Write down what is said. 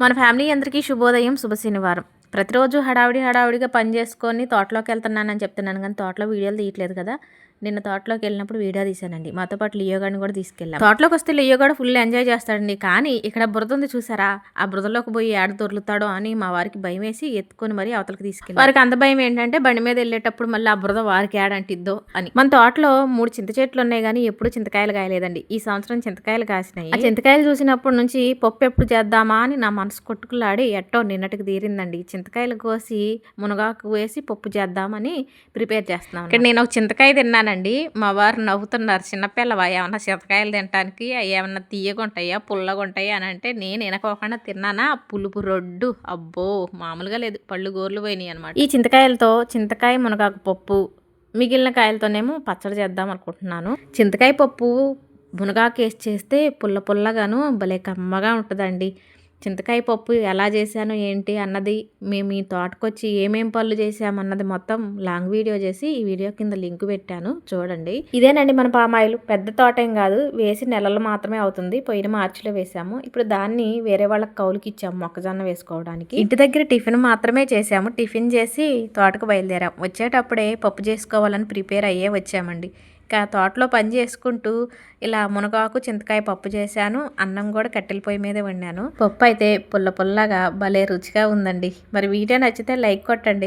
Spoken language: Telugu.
మన ఫ్యామిలీ అందరికీ శుభోదయం శుభ శనివారం ప్రతిరోజు హడావిడి హడావిడిగా పని చేసుకొని తోటలోకి వెళ్తున్నానని చెప్తున్నాను కానీ తోటలో వీడియోలు తీయట్లేదు కదా. నిన్న తోటలోకి వెళ్ళినప్పుడు వీడియో తీశానండి. మాతో పాటు లియోగాడిని కూడా తీసుకెళ్ళాం. తోటలోకి వస్తే లియో కూడా ఫుల్ ఎంజాయ్ చేస్తాడండి. కానీ ఇక్కడ బురద ఉంది చూసారా? ఆ బురదలోకి పోయి ఏడ దొరుకుతాడో అని మా వారికి భయం వేసి ఎత్తుకొని మరీ అవతలకి తీసుకెళ్ళి. వారికి అంత భయం ఏంటంటే బండి మీద వెళ్ళేటప్పుడు మళ్ళీ ఆ బురద వారికి ఏడంటిద్దో అని. మన తోటలో మూడు చింత చెట్లు ఉన్నాయి కానీ ఎప్పుడు చింతకాయలు కాయలేదండి. ఈ సంవత్సరం చింతకాయలు కాసినాయి. ఆ చింతకాయలు చూసినప్పటి నుంచి పప్పు ఎప్పుడు చేద్దామా అని నా మనసు కొట్టుకులాడి ఎట్టో నిన్నటికి తీరిందండి చింతకాయలు కోసి మునగాకు వేసి పప్పు చేద్దామని ప్రిపేర్ చేస్తున్నాను ఇక్కడ నేను ఒక చింతకాయ తిన్నానండి. మా వారు నవ్వుతున్నారు. చిన్నపిల్లవా ఏమన్నా చింతకాయలు తినడానికి అవి ఏమన్నా తీయగుంటాయా పుల్లగా ఉంటాయా అని అంటే నేను వినకోకుండా తిన్నానా? పులుపు రొడ్డు. అబ్బో మామూలుగా లేదు. పళ్ళు గోర్లు పోయినాయి అనమాట ఈ చింతకాయలతో చింతకాయ మునగాకు పప్పు మిగిలిన కాయలతోనేమో పచ్చడి చేద్దాం అనుకుంటున్నాను. చింతకాయ పప్పు మునగాకు వేసి చేస్తే పుల్ల పుల్లగాను భలే కమ్మగా ఉంటుందండి. చింతకాయ పప్పు ఎలా చేశాను ఏంటి అన్నది మేము ఈ తోటకొచ్చి ఏమేం పళ్ళు చేసామన్నది మొత్తం లాంగ్ వీడియో చేసి ఈ వీడియో కింద లింక్ పెట్టాను. చూడండి. ఇదేనండి మన పామాయిలు. పెద్ద తోట ఏం కాదు. వేసి నెలలు మాత్రమే అవుతుంది. పోయిన మార్చిలో వేసాము ఇప్పుడు దాన్ని వేరే వాళ్ళకి కౌలుకి ఇచ్చాము మొక్కజొన్న వేసుకోవడానికి. ఇంటి దగ్గర టిఫిన్ మాత్రమే చేసాము టిఫిన్ చేసి తోటకు బయలుదేరాం. వచ్చేటప్పుడే పప్పు చేసుకోవాలని ప్రిపేర్ అయ్యే వచ్చామండి. ఇంకా తోటలో పని చేసుకుంటూ ఇలా మునగాకు చింతకాయ పప్పు చేశాను. అన్నం కూడా కట్టెల పొయ్యి మీదే వండాను. పప్పు అయితే పుల్ల పుల్లగా భలే రుచిగా ఉందండి. మరి వీడియో నచ్చితే లైక్ కొట్టండి.